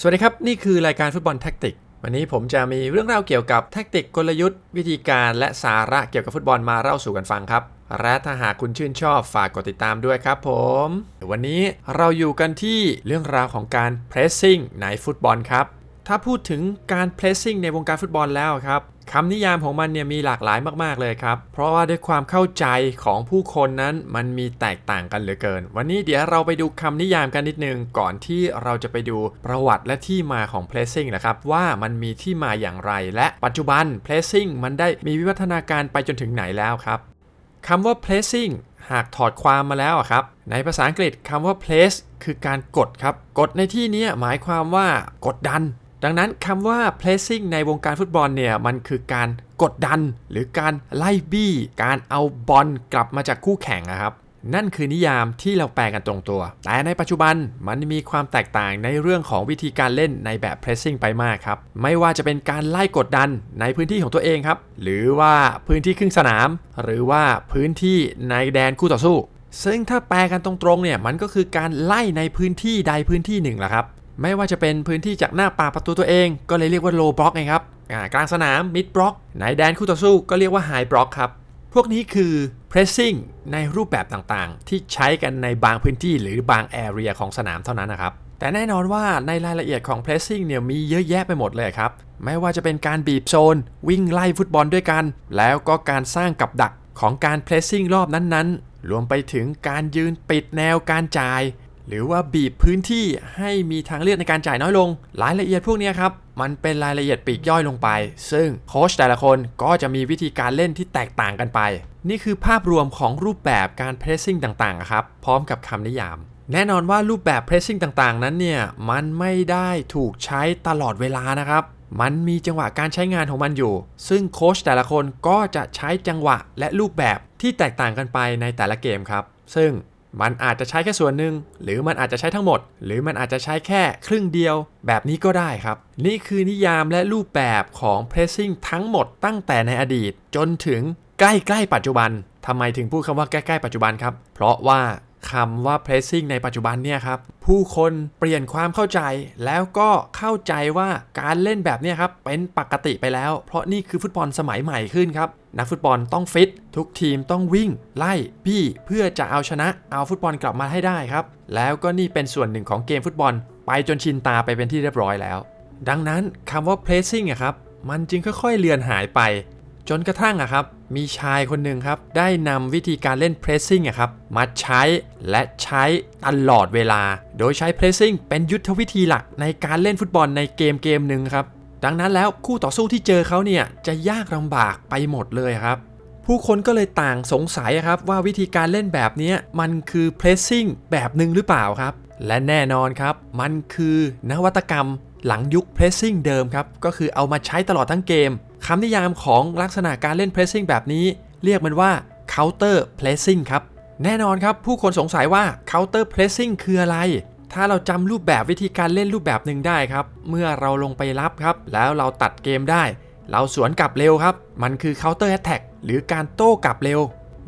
สวัสดีครับ นี่คือรายการฟุตบอลแท็กติก วันนี้ผมจะมีเรื่องราวเกี่ยวกับแท็กติกกลยุทธ์ วิธีการและสาระเกี่ยวกับฟุตบอลมาเล่าสู่กันฟังครับ และถ้าหากคุณชื่นชอบฝากกดติดตามด้วยครับผม วันนี้เราอยู่กันที่เรื่องราวของการ pressing ในฟุตบอลครับ ถ้าพูดถึงการ pressing ในวงการฟุตบอลแล้วครับคำนิยามของมันเนี่ยมีหลากหลายมาก ๆ เลยครับ เพราะว่าด้วยความเข้าใจของผู้คนนั้นมันมีแตกต่างกันเหลือเกิน วันนี้เดี๋ยวเราไปดูคำนิยามกันนิดนึง ก่อนที่เราจะไปดูประวัติและที่มาของ pressing นะครับ ว่ามันมีที่มาอย่างไร และปัจจุบัน pressing มันได้มีวิวัฒนาการไปจนถึงไหนแล้วครับคำว่า pressing หากถอดความมาแล้วครับ ในภาษาอังกฤษคำว่า place คือการกดครับ กดในที่นี้หมายความว่ากดดัน ดังนั้นคำว่า placing ในวงการฟุตบอลเนี่ยมันคือการกดดัน หรือการไล่บี้ การเอาบอลกลับมาจากคู่แข่งนะครับ นั่นคือนิยามที่เราแปลกันตรงตัว แต่ในปัจจุบันมันมีความแตกต่างในเรื่องของวิธีการเล่นในแบบ pressing ไปมากครับ ไม่ว่าจะเป็นการไล่กดดันในพื้นที่ของตัวเองครับ หรือว่าพื้นที่ครึ่งสนาม หรือว่าพื้นที่ในแดนคู่ต่อสู้ซึ่งถ้าแปลกันตรงๆเนี่ยมันก็คือการไล่ในพื้นที่ใดพื้นที่หนึ่งแหละครับ ไม่ว่าจะเป็นพื้นที่จากหน้าป่าประตูตัวเอง ก็เลยเรียกว่า low block ไงครับกลางสนาม mid block ในแดนคู่ต่อสู้ก็เรียกว่า high block ครับพวกนี้คือ pressing ในรูปแบบต่างๆ ที่ใช้กันในบางพื้นที่หรือบาง area ของสนามเท่านั้นนะครับแต่แน่นอนว่าในรายละเอียดของ pressing เนี่ยมีเยอะแยะไปหมดเลยครับ ไม่ว่าจะเป็นการบีบโซน วิ่งไล่ฟุตบอลด้วยกัน แล้วก็การสร้างกับดักของการ pressing รอบนั้นๆ รวมไปถึงการยืนปิดแนวการจ่าย หรือว่าบีบพื้นที่ให้มีทางเลือกในการจ่ายน้อยลง รายละเอียดพวกนี้ครับ มันเป็นรายละเอียดปีกย่อยลงไป ซึ่งโค้ชแต่ละคนก็จะมีวิธีการเล่นที่แตกต่างกันไป นี่คือภาพรวมของรูปแบบการ pressing ต่างๆครับ พร้อมกับคำนิยาม แน่นอนว่ารูปแบบ pressing ต่างๆ นั้นเนี่ย มันไม่ได้ถูกใช้ตลอดเวลานะครับมันมีจังหวะการใช้งานของมันอยู่ ซึ่งโค้ชแต่ละคนก็จะใช้จังหวะและรูปแบบที่แตกต่างกันไปในแต่ละเกมครับ ซึ่ง มันอาจจะใช้แค่ส่วนหนึ่ง หรือมันอาจจะใช้ทั้งหมด หรือมันอาจจะใช้แค่ครึ่งเดียว แบบนี้ก็ได้ครับ นี่คือนิยามและรูปแบบของ pressing ทั้งหมดตั้งแต่ในอดีต จนถึงใกล้ๆปัจจุบันทำไมถึงพูดคำว่าใกล้ๆปัจจุบันครับ เพราะว่า คำว่า pressing ในปัจจุบันเนี่ยครับ ผู้คนเปลี่ยนความเข้าใจแล้วก็เข้าใจว่าการเล่นแบบเนี้ยครับ เป็นปกติไปแล้ว เพราะนี่คือฟุตบอลสมัยใหม่ขึ้นครับ นักฟุตบอลต้องฟิต ทุกทีมต้องวิ่ง ไล่บี้เพื่อจะเอาชนะเอาฟุตบอลกลับมาให้ได้ครับ แล้วก็นี่เป็นส่วนหนึ่งของเกมฟุตบอล ไปจนชินตาไปเป็นที่เรียบร้อยแล้ว ดังนั้นคำว่า pressing อะครับมันจึงค่อยๆเลือนหายไป จนกระทั่งอะครับ มีชายคนหนึ่งครับ ได้นำวิธีการเล่น pressing ครับมาใช้และใช้ตลอดเวลา โดยใช้ pressing เป็นยุทธวิธีหลักในการเล่นฟุตบอลในเกมเกมหนึ่งครับ ดังนั้นแล้วคู่ต่อสู้ที่เจอเขาเนี่ยจะยากลำบากไปหมดเลยครับผู้คนก็เลยต่างสงสัยครับว่าวิธีการเล่นแบบนี้มันคือ pressing แบบหนึ่งหรือเปล่าครับ และแน่นอนครับ มันคือนวัตกรรมหลังยุค pressing เดิมครับ ก็คือเอามาใช้ตลอดทั้งเกม คำนิยามของลักษณะการเล่น pressing แบบนี้ เรียกมันว่า counter pressing ครับ แน่นอนครับ ผู้คนสงสัยว่า counter pressing คืออะไร ถ้าเราจำรูปแบบวิธีการเล่นรูปแบบหนึ่งได้ครับ เมื่อเราลงไปรับครับ แล้วเราตัดเกมได้ เราสวนกลับเร็วครับ มันคือ counter attack หรือการโต้กลับเร็ว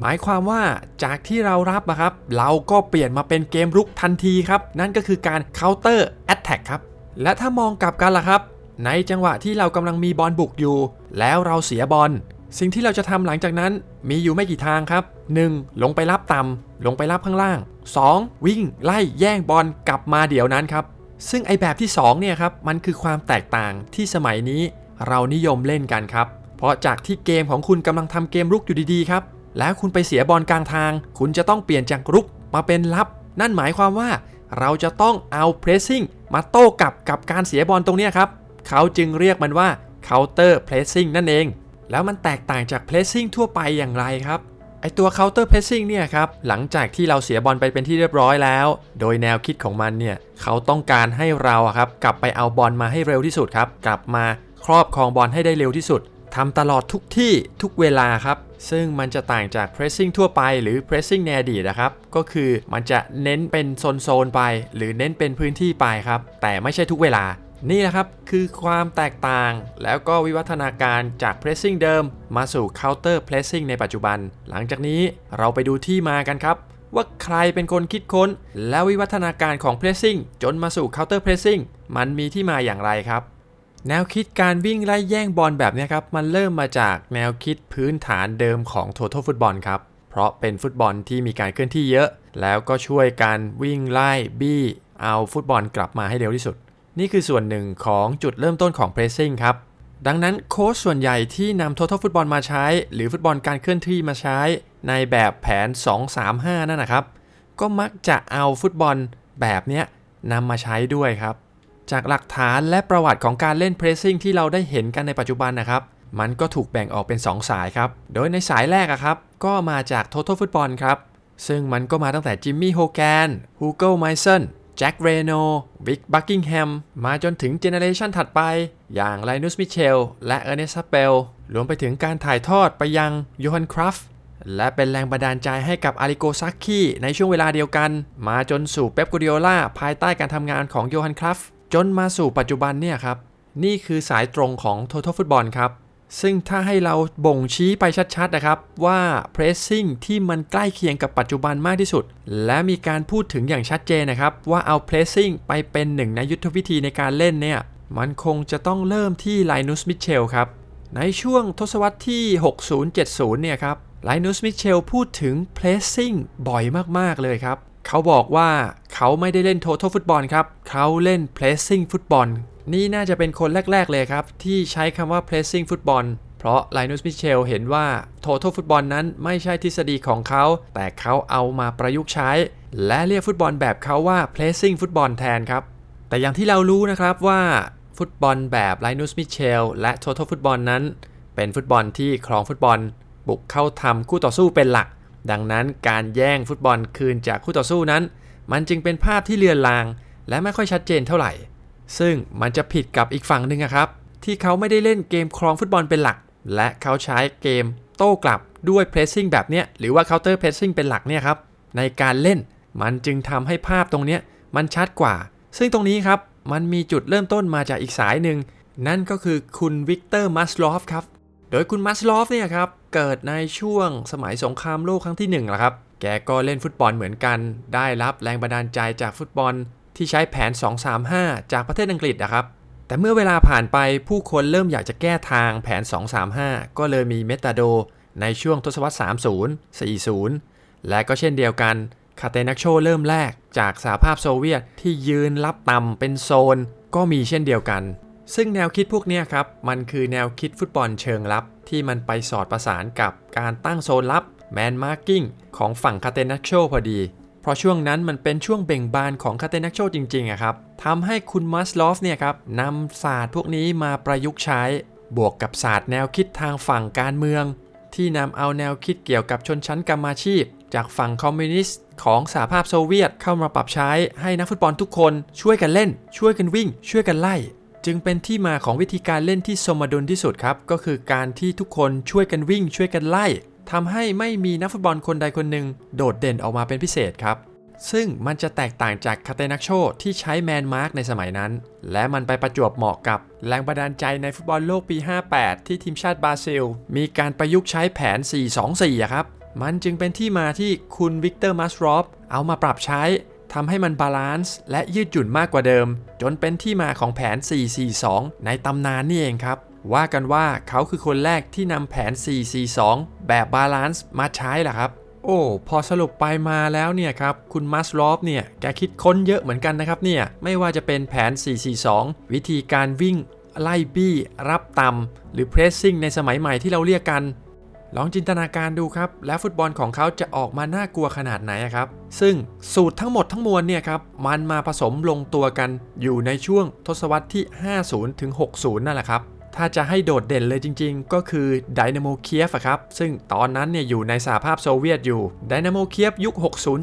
หมายความว่าจากที่เรารับนะครับ เราก็เปลี่ยนมาเป็นเกมรุกทันทีครับ นั่นก็คือการ counter attack ครับ และถ้ามองกลับกันล่ะครับ ในจังหวะที่เรากำลังมีบอลบุกอยู่ แล้วเราเสียบอลสิ่งที่เราจะทำหลังจากนั้นมีอยู่ไม่กี่ทางครับ 1. ลงไปรับต่ำลงไปรับข้างล่าง 2. วิ่งไล่แย่งบอลกลับมาเดี๋ยวนั้นครับ ซึ่งไอแบบที่ 2 เนี่ยครับมันคือความแตกต่างที่สมัยนี้เรานิยมเล่นกันครับ เพราะจากที่เกมของคุณกำลังทำเกมรุกอยู่ดีๆครับ แล้วคุณไปเสียบอลกลางทาง คุณจะต้องเปลี่ยนจากรุกมาเป็นรับ นั่นหมายความว่า เราจะต้องเอา pressing มาโต้กลับกับการเสียบอลตรงนี้ครับ เขาจึงเรียกมันว่า counter pressing นั่นเอง แล้วมันแตกต่างจาก pressing ทั่วไปอย่างไรครับไอตัว counter pressing เนี่ยครับหลังจากที่เราเสียบอลไปเป็นที่เรียบร้อยแล้ว โดยแนวคิดของมันเนี่ยเขาต้องการให้เราครับกลับไปเอาบอลมาให้เร็วที่สุดครับกลับมาครอบครองบอลให้ได้เร็วที่สุดทำตลอดทุกที่ทุกเวลาครับ ซึ่งมันจะต่างจาก pressing ทั่วไปหรือ pressing ในอดีตนะครับ ก็คือมันจะเน้นเป็นโซนๆไป หรือเน้นเป็นพื้นที่ไปครับ แต่ไม่ใช่ทุกเวลา นี่แหละครับคือความแตกต่างแล้วก็วิวัฒนาการจาก pressing เดิม มาสู่ counter pressing ในปัจจุบัน หลังจากนี้เราไปดูที่มากันครับ ว่าใครเป็นคนคิดค้น และวิวัฒนาการของ Pressing จนมาสู่ Counter Pressing มันมีที่มาอย่างไรครับ แนวคิดการวิ่งไล่แย่งบอลแบบนี้ครับ มันเริ่มมาจากแนวคิดพื้นฐานเดิมของ Total Football ครับเพราะเป็นฟุตบอลที่มีการเคลื่อนที่เยอะ แล้วก็ช่วยการวิ่งไล่บี้เอาฟุตบอลกลับมาให้เร็วที่สุด นี่คือส่วนหนึ่งของจุดเริ่มต้นของ Pressing ครับ ดังนั้นโค้ชส่วนใหญ่ที่นำ Total Football มาใช้ หรือฟุตบอลการเคลื่อนที่มาใช้ในแบบแผน 2-3-5 นั่นนะครับ ก็มักจะเอาฟุตบอลแบบเนี้ยนำมาใช้ด้วยครับ จากหลักฐานและประวัติของการเล่น Pressing ที่เราได้เห็นกันในปัจจุบันนะครับ มันก็ถูกแบ่งออกเป็น 2 สายครับ โดยในสายแรกอะครับ ก็มาจาก Total Football ครับ ซึ่งมันก็มาตั้งแต่จิมมี่โฮแกนฮูเกิลไมเซน แจ็คเรโนวิกบักกิงแฮมมาจนถึงเจเนเรชันถัดไป อย่างไลนุสมิเชลและเออร์เนสเปลรวมไปถึงการถ่ายทอดไปยังโยฮันครัฟและเป็นแรงบันดาลใจให้กับอาริโกซักคีในช่วงเวลาเดียวกัน มาจนสู่เป๊ปกูดิโอลาภายใต้การทำงานของโยฮันครัฟจนมาสู่ปัจจุบันเนี่ยครับ นี่คือสายตรงของ Total Football ครับ ซึ่งถ้าให้เราบ่งชี้ไปชัดๆนะครับ ว่า pressing ที่มันใกล้เคียงกับปัจจุบันมากที่สุด และมีการพูดถึงอย่างชัดเจนนะครับ ว่าเอา pressing ไปเป็นหนึ่งในยุทธวิธีในการเล่นเนี่ย มันคงจะต้องเริ่มที่ไลนุสมิเชลครับ ในช่วงทศวรรษที่ 60-70 เนี่ยครับไลนุสมิเชลพูดถึง pressing บ่อยมากๆเลยครับ เขาบอกว่าเขาไม่ได้เล่น total football ครับ เขาเล่น pressing football นี่น่าจะเป็นคนแรก ๆ เลยครับ ที่ใช้คำว่า pressing football เพราะไลนุสมิเชลเห็นว่า total football นั้นไม่ใช่ทฤษฎีของเขา แต่เขาเอามาประยุกต์ใช้ และเรียกฟุตบอลแบบเขาว่า pressing football แทนครับ แต่อย่างที่เรารู้นะครับว่าฟุตบอลแบบไลนุสมิเชลและ total football นั้น เป็นฟุตบอลที่ครองฟุตบอล บุกเข้าทำคู่ต่อสู้เป็นหลัก ดังนั้นการแย่งฟุตบอลคืนจากคู่ต่อสู้นั้น มันจึงเป็นภาพที่เลือนลาง และไม่ค่อยชัดเจนเท่าไหร่ ซึ่งมันจะผิดกับอีกฝั่งหนึ่งครับ ที่เขาไม่ได้เล่นเกมครองฟุตบอลเป็นหลัก และเขาใช้เกมโต้กลับด้วย pressing แบบเนี้ยหรือว่า counter pressing เป็นหลักเนี่ยครับในการเล่นมันจึงทำให้ภาพตรงเนี้ยมันชัดกว่า ซึ่งตรงนี้ครับมันมีจุดเริ่มต้นมาจากอีกสายหนึ่ง นั่นก็คือคุณวิกเตอร์มัสลอฟครับ โดยคุณมัสลอฟเนี่ยครับ เกิดในช่วงสมัยสงครามโลกครั้งที่1นึ่งละครับ แกก็เล่นฟุตบอลเหมือนกัน ได้รับแรงบันดาลใจจากฟุตบอล ที่ใช้แผน 2-3-5 จากประเทศอังกฤษนะครับ แต่เมื่อเวลาผ่านไปผู้คนเริ่มอยากจะแก้ทางแผน 2-3-5 ก็เลยมีเมตาโดในช่วงทศวรรษ 30 40 และก็เช่นเดียวกันคาเตนักโชเริ่มแรกจากสหภาพโซเวียตที่ยืนรับต่ำเป็นโซน ก็มีเช่นเดียวกัน ซึ่งแนวคิดพวกนี้ครับ มันคือแนวคิดฟุตบอลเชิงลับ ที่มันไปสอดประสานกับการตั้งโซนลับแมนมาร์กิ้งของฝั่งคาเตนักโชพอดี ราะช่วงนั้นมันเป็นช่วงเบ่งบานของคาเตนักโชจริงๆอะครับทำให้คุณมัสลอฟเนี่ยครับนำศาสตร์พวกนี้มาประยุกต์ใช้ บวกกับศาสตร์แนวคิดทางฝั่งการเมือง ที่นำเอาแนวคิดเกี่ยวกับชนชั้นกรรมาชีพ จากฝั่งคอมมิวนิสต์ของสหภาพโซเวียตเข้ามาปรับใช้ให้นักฟุตบอลทุกคนช่วยกันเล่น ช่วยกันวิ่ง ช่วยกันไล่ จึงเป็นที่มาของวิธีการเล่นที่สมดุลที่สุดครับก็คือการที่ทุกคนช่วยกันวิ่งช่วยกันไล่ ทำให้ไม่มีนักฟุตบอลคนใดคนหนึ่งโดดเด่นออกมาเป็นพิเศษครับ ซึ่งมันจะแตกต่างจากคาเตนักโชที่ใช้แมนมาร์กในสมัยนั้น และมันไปประจวบเหมาะกับแรงบันดาลใจในฟุตบอลโลกปี 58 ที่ทีมชาติบราซิล มีการประยุกต์ใช้แผน 4-2-4 ครับ มันจึงเป็นที่มาที่คุณวิกเตอร์มัสรอฟเอามาปรับใช้ทำให้มันบาลานซ์และยืดหยุ่นมากกว่าเดิม จนเป็นที่มาของแผน 4-4-2 ในตำนานนี่เองครับ ว่ากันว่าเขาคือคนแรกที่นำแผน 4-4-2 แบบบาลานซ์มาใช้ล่ะครับ โอ้ พอสรุปไปมาแล้วเนี่ยครับ คุณมัสลอฟเนี่ย แกคิดค้นเยอะเหมือนกันนะครับเนี่ย ไม่ว่าจะเป็นแผน 442 วิธีการวิ่ง ไล่บี้ รับต่ำหรือ pressing ในสมัยใหม่ที่เราเรียกกัน ลองจินตนาการดูครับ แล้วฟุตบอลของเขาจะออกมาน่ากลัวขนาดไหนครับ ซึ่งสูตรทั้งหมดทั้งมวลเนี่ยครับ มันมาผสมลงตัวกันอยู่ในช่วงทศวรรษที่ 50ถึง60 นั่นแหละครับ ถ้าจะให้โดดเด่นเลยจริงๆ ก็คือไดนาโมเคียฟครับ ซึ่งตอนนั้นเนี่ยอยู่ในสหภาพโซเวียตอยู่ไดนาโมเคียฟยุค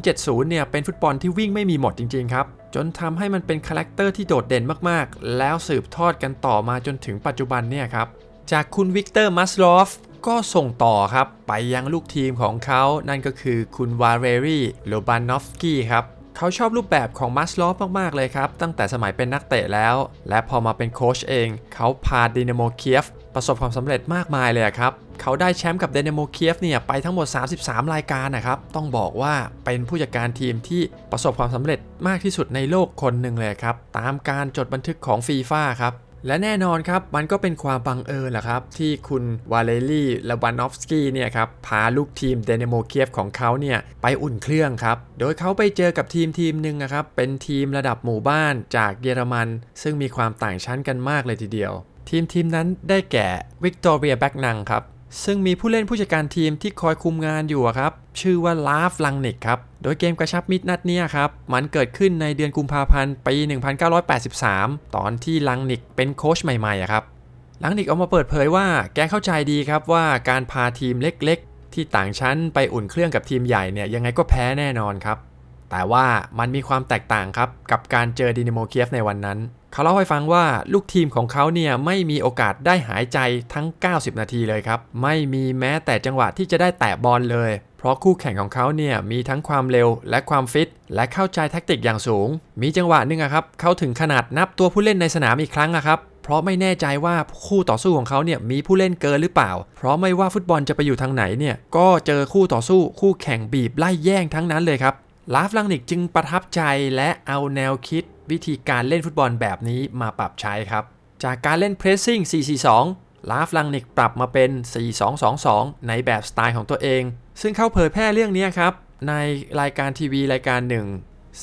60-70 เนี่ยเป็นฟุตบอลที่วิ่งไม่มีหมดจริงๆครับ จนทำให้มันเป็นคาแรคเตอร์ที่โดดเด่นมากๆ แล้วสืบทอดกันต่อมาจนถึงปัจจุบันเนี่ยครับ จากคุณวิกเตอร์มัสลอฟก็ส่งต่อครับ ไปยังลูกทีมของเขา นั่นก็คือคุณวาเรรีโลบานอฟสกี้ครับ เขาชอบรูปแบบของมัสลอฟมาก ๆ เลยครับ ตั้งแต่สมัยเป็นนักเตะแล้ว และพอมาเป็นโค้ชเอง เขาพาดินาโมเคียฟประสบความสำเร็จมากมายเลยครับ เขาได้แชมป์กับเดนโมเคียฟเนี่ยไปทั้งหมด 33 รายการนะครับ ต้องบอกว่าเป็นผู้จัดการทีมที่ประสบความสำเร็จมากที่สุดในโลกคนหนึ่งเลยครับ ตามการจดบันทึกของฟีฟ่าครับ และแน่นอนครับมันก็เป็นความบังเอิญแหละครับ ที่คุณวาเลรี่ลาวานอฟสกี้เนี่ยครับพาลูกทีมเดนโมเคียฟของเขาเนี่ยไปอุ่นเครื่องครับ โดยเขาไปเจอกับทีมทีมหนึ่งนะครับ เป็นทีมระดับหมู่บ้านจากเยอรมัน ซึ่งมีความต่างชั้นกันมากเลยทีเดียว ทีมทีมนั้นได้แก่วิกตอเรียแบ็กนังครับ ซึ่งมีผู้เล่นผู้จัดการทีมที่คอยคุมงานอยู่ครับ ชื่อว่าลาฟลังนิกครับ โดยเกมกระชับมิตรนัดนี้ครับ มันเกิดขึ้นในเดือนกุมภาพันธ์ปี 1983 ตอนที่ลังนิกเป็นโค้ชใหม่ๆครับ ลังนิกออกมาเปิดเผยว่าแกเข้าใจดีครับว่าการพาทีมเล็กๆ ที่ต่างชั้นไปอุ่นเครื่องกับทีมใหญ่เนี่ยยังไงก็แพ้แน่นอนครับ แต่ว่ามันมีความแตกต่างครับกับการเจอดินาโมเคียฟในวันนั้น เขาเล่าให้ฟังว่าลูกทีมของเขาเนี่ยไม่มีโอกาสได้หายใจทั้ง 90 นาทีเลยครับ ไม่มีแม้แต่จังหวะที่จะได้แตะบอลเลย เพราะคู่แข่งของเขาเนี่ยมีทั้งความเร็วและความฟิต และเข้าใจแท็กติกอย่างสูง มีจังหวะหนึ่งครับเขาถึงขนาดนับตัวผู้เล่นในสนามอีกครั้งครับเพราะไม่แน่ใจว่าคู่ต่อสู้ของเขาเนี่ยมีผู้เล่นเกินหรือเปล่า เพราะไม่ว่าฟุตบอลจะไปอยู่ทางไหนเนี่ยก็เจอคู่ต่อสู้คู่แข่งบีบไล่แย่งทั้งนั้นเลยครับลาฟลังนิกจึงประทับใจและเอาแนวคิด วิธีการเล่นฟุตบอลแบบนี้มาปรับใช้ครับ จากการเล่นเพรสซิ่ง4-4-2 ลาฟลังนิกปรับมาเป็น 4-2-2-2 ในแบบสไตล์ของตัวเอง ซึ่งเขาเผยแพร่เรื่องนี้ครับ ในรายการทีวีรายการหนึ่ง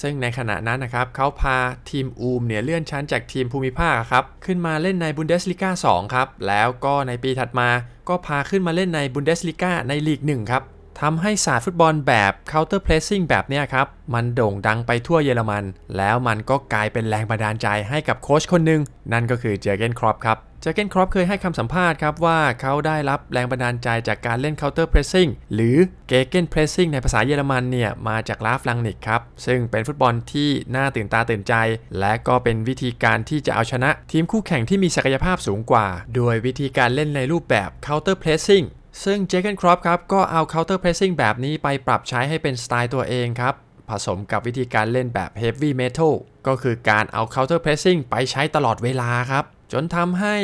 ซึ่งในขณะนั้นนะครับเขาพาทีมอูมเนี่ยเลื่อนชั้นจากทีมภูมิภาคครับขึ้นมาเล่นในบุนเดสลิก้า2ครับแล้วก็ในปีถัดมาก็พาขึ้นมาเล่นในบุนเดสลิก้าในลีก1ครับ ทำให้ศาสตร์ฟุตบอลแบบ counter pressing แบบนี้ครับ มันโด่งดังไปทั่วเยอรมัน แล้วมันก็กลายเป็นแรงบันดาลใจให้กับโค้ชคนหนึ่งนั่นก็คือเจอร์เกนครอปครับเจอเกนครอปเคยให้คำสัมภาษณ์ครับว่าเขาได้รับแรงบันดาลใจจากการเล่น counter pressing หรือ gegen pressing ในภาษาเยอรมันเนี่ย มาจากลาฟลังนิกครับ ซึ่งเป็นฟุตบอลที่น่าตื่นตาตื่นใจ และก็เป็นวิธีการที่จะเอาชนะทีมคู่แข่งที่มีศักยภาพสูงกว่า โดยวิธีการเล่นในรูปแบบ counter pressing ซึ่งเจเกนครอปครับก็เอา counter pressing แบบนี้ไปปรับใช้ให้เป็นสไตล์ตัวเองครับ ผสมกับวิธีการเล่นแบบ heavy metal ก็คือการเอา counter pressing ไปใช้ตลอดเวลาครับ จนทำให้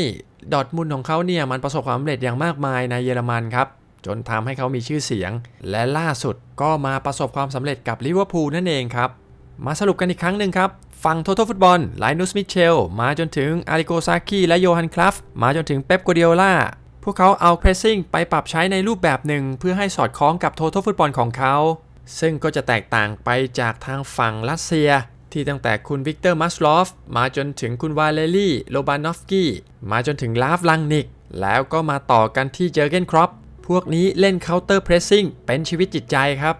ดอทมุนของเขาเนี่ยมันประสบความสำเร็จอย่างมากมายในเยอรมันครับ จนทำให้เขามีชื่อเสียง และล่าสุดก็มาประสบความสำเร็จกับลิเวอร์พูลนั่นเองครับ มาสรุปกันอีกครั้งหนึ่งครับฝั่งโท t ทฟุตบอลไลนูสมิเชลมาจนถึงอาริโกซากิและโยฮันคลัฟมาจนถึงเป๊ปกัวเดียล่า พวกเขาเอา pressing ไปปรับใช้ในรูปแบบหนึ่ง เพื่อให้สอดคล้องกับ total ฟุตบอลของเขา ซึ่งก็จะแตกต่างไปจากทางฝั่งรัสเซีย ที่ตั้งแต่คุณวิกเตอร์มัสลอฟมาจนถึงคุณวาเลรี่โลบานอฟกี้มาจนถึงลาฟลังนิก แล้วก็มาต่อกันที่เจอเกนครอปพวกนี้เล่น counter pressing เป็นชีวิตจิตใจครับ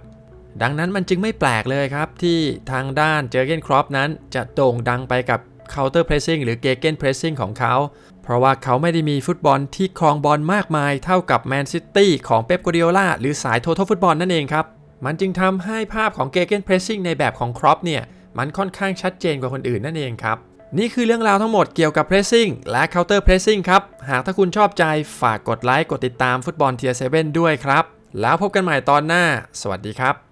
ดังนั้นมันจึงไม่แปลกเลยครับที่ทางด้านเจอเกนครอปนั้นจะโด่งดังไปกับ counter pressing หรือ gegen pressing ของเขา เพราะว่าเขาไม่ได้มีฟุตบอลที่ครองบอลมากมายเท่ากับแมนซิตี้ของเป๊ปกัวเดียล่าหรือสายโท t ทฟุตบอลนั่นเองครับ มันจึงทำให้ภาพของ gegen pressing ในแบบของครอปเนี่ย มันค่อนข้างชัดเจนกว่าคนอื่นนั่นเองครับ นี่คือเรื่องราวทั้งหมดเกี่ยวกับ pressing และ counter pressing ครับ หากถ้าคุณชอบใจฝากกดไลค์กดติดตามฟุตบอลเทียร์เซด้วยครับ แล้วพบกันใหม่ตอนหน้า สวัสดีครับ